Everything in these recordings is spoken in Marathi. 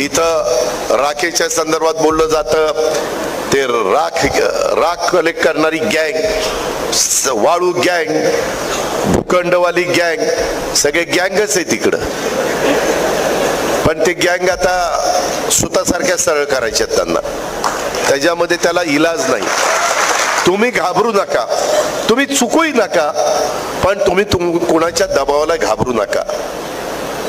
इथं राखेच्या संदर्भात बोललं जातं. ते राख राख कलेक्ट करणारी गँग वाळू गँग भूखंडवाली गँग सगळे गँगच आहे तिकडं. पण ते गँग आता स्वतःसारख्या सरळ करायच्या त्यांना. त्याच्यामध्ये त्याला इलाज नाही. तुम्ही घाबरू नका. तुम्ही चुकूही नका. पण तुम्ही तुम कोणाच्या दबावाला घाबरू नका.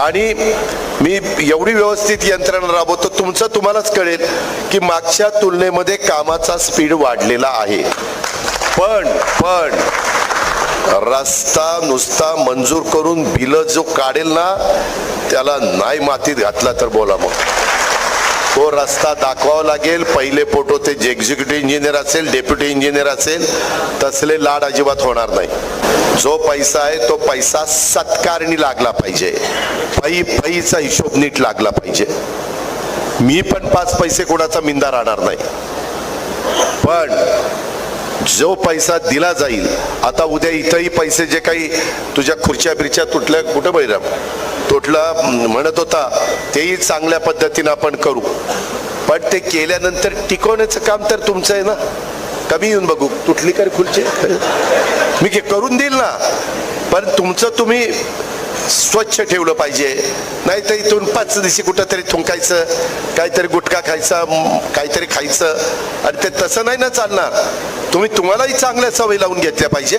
आणि मी एवढी व्यवस्थित यंत्रणा राबवतो तुमचं तुम्हालाच कळेल की मागच्या तुलनेमध्ये कामाचा स्पीड वाढलेला आहे. पण पण रस्ता नुसता मंजूर करून बिल जो काढेल ना त्याला नाही मातीत घातला तर बोला मग. तो रस्ता दाखवावा लागेल पहिले फोटो ते जे एक्झिक्युटिव्ह इंजिनियर असेल डेप्युटी इंजिनियर असेल तसले लाड अजिबात होणार नाही. जो पैसा आहे तो पैसा सत्कारणी लागला पाहिजे. फई फईचा हिशोब नीट लागला पाहिजे. मी पण पाच पैसे कोणाचा मिंदा राहणार नाही. पण जो पैसा दिला जाईल आता उद्या इथंही पैसे जे काही तुझ्या खुर्च्या बिरच्या तुटल्या कुठं बैराम तुटला म्हणत होता तेही चांगल्या पद्धतीनं आपण करू. पण ते केल्यानंतर टिकवण्याचं काम तर तुमचं आहे ना? कमी येऊन बघू. तुटली कर खुर्ची? मी करून देईल ना. पण तुमचं तुम्ही स्वच्छ ठेवलं पाहिजे. नाही तर इथून पाच दिवशी कुठं तरी थुंकायचं काहीतरी गुटखा खायचा काहीतरी खायचं. आणि ते तसं नाही ना चालणार. तुम्ही तुम्हालाही चांगल्या सवयी लावून घेतल्या पाहिजे.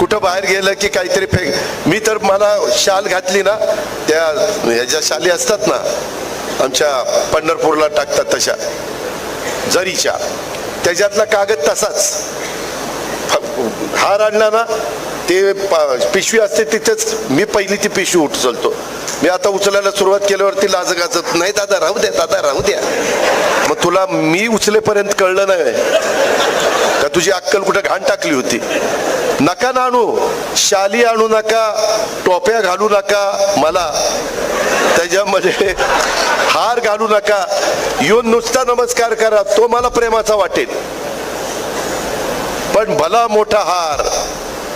कुठं बाहेर गेलं की काहीतरी फेक मी तर मला शाल घातली ना त्या ह्याच्या शाली असतात ना आमच्या पंढरपूरला टाकतात तशा. जरीच्या. त्याच्यातला कागद तसाच. हार आणला ना ते पिशवी असते तिथेच. मी पहिली ती पिशवी उचलतो. मी आता उचलायला सुरुवात केल्यावरती लाज गाजत नाही दादा राहू द्या दादा राहू द्या. मग तुला मी उचलेपर्यंत कळलं नाही. का तुझी अक्कल कुठं घाण टाकली होती? नका ना आणू शाली आणू नका टोप्या घालू नका मला. त्याच्यामध्ये हार घालू नका. येऊन नुसता नमस्कार करा तो मला प्रेमाचा वाटेल. पण भला मोठा हार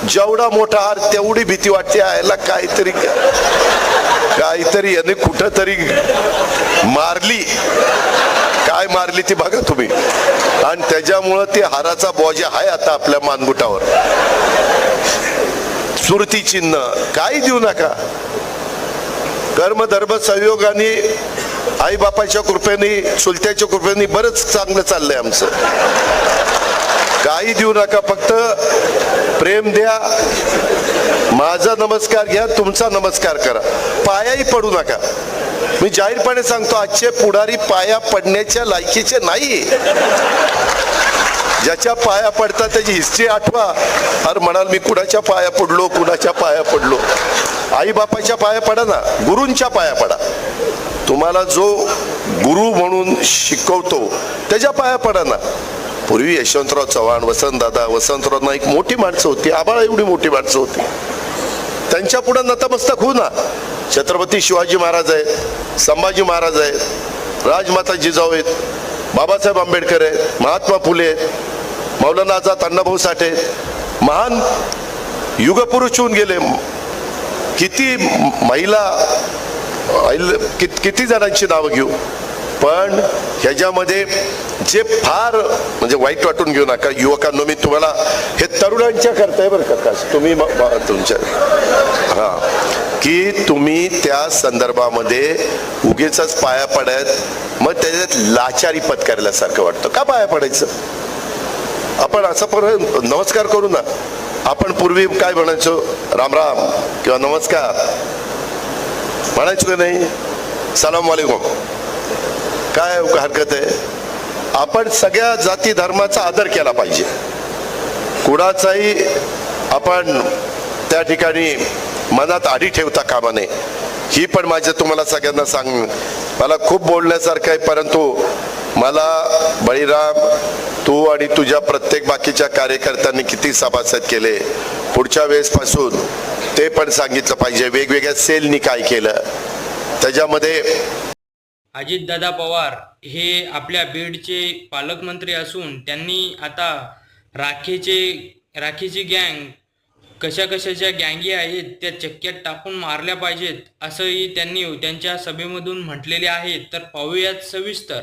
जेवढा मोठा हार तेवढी भीती वाटते यायला काहीतरी काहीतरी याने कुठं तरी मारली. काय मारली ती बघा तुम्ही. आणि त्याच्यामुळं ते हाराचा बोजा आहे आता आपल्या मानगुटावर. स्मृती चिन्ह काही देऊ नका. कर्म धर्म संयोगाने आई बापाच्या कृपेने चुलत्याच्या कृपेने बरंच चांगलं चाललंय आमचं. काही देऊ नका फक्त प्रेम द्या. माझा नमस्कार घ्या तुमचा नमस्कार करा. पायाही पडू नका. मी जाहीरपणे सांगतो आजचे पुढारी पाया पडण्याच्या लायकीचे नाही ज्याच्या पाया पडतात त्याची हिस्ट्री आठवा. अरे म्हणाल मी कुणाच्या पाया पडलो कुणाच्या पाया पडलो? आई बापाच्या पाया पडा ना. गुरूंच्या पाया पडा. तुम्हाला जो गुरु म्हणून शिकवतो त्याच्या पाया पडा ना. पूर्वी यशवंतराव चव्हाण वसंतदादा वसंतराव नाईक मोठी माणसं होती आबाळा एवढी मोठी माणसं होती. त्यांच्या पुढे नतमस्तक होऊ ना. छत्रपती शिवाजी महाराज आहेत संभाजी महाराज आहेत राजमाता जिजाऊ आहेत बाबासाहेब आंबेडकर आहेत महात्मा फुले आहेत मौलाना आझाद अण्णाभाऊ साठे महान युगपुरुष होऊन गेले. किती महिला कित- किती जणांची नावं घेऊ? पण ह्याच्यामध्ये जे फार म्हणजे वाईट वाटून घेऊ नका युवकांनो मी तुम्हाला हे तरुणांच्या करताय बरं का खास तुम्ही तुमच्या. हा. की तुम्ही त्या संदर्भामध्ये उगीच पाया पडत मग त्याच्यात लाचारी पत्करल्यासारखं वाटतं. का पाया पडायचं? आपण असं पण नमस्कार करू ना. आपण पूर्वी काय म्हणायचो? राम राम. किंवा नमस्कार. म्हणायचं का नाही सलाम वालेकुम। काय हरकत आहे आपण सगळ्या जाती धर्माचा आदर केला पाहिजे. कुणाचाही आपण त्या ठिकाणी मनात आडी ठेवता कामा नये. ही पण माझं तुम्हाला सगळ्यांना सांग मला खूप बोलण्यासारखं आहे परंतु मला बळीराम तू आणि तुझ्या प्रत्येक बाकीच्या कार्यकर्त्यांनी किती सभासद केले? पुढच्या वेळेसपासून ते पण सांगितलं पाहिजे. वेगवेगळ्या सेलनी काय केलं. त्याच्यामध्ये अजितदादा पवार हे आपल्या बीडचे पालकमंत्री असून त्यांनी आता राखेचे राखीची गँग कशा कशाच्या गँगी आहेत त्या चक्क्यात टाकून मारल्या पाहिजेत असंही त्यांनी त्यांच्या सभेमधून म्हटलेले आहे. तर पाहूयात सविस्तर.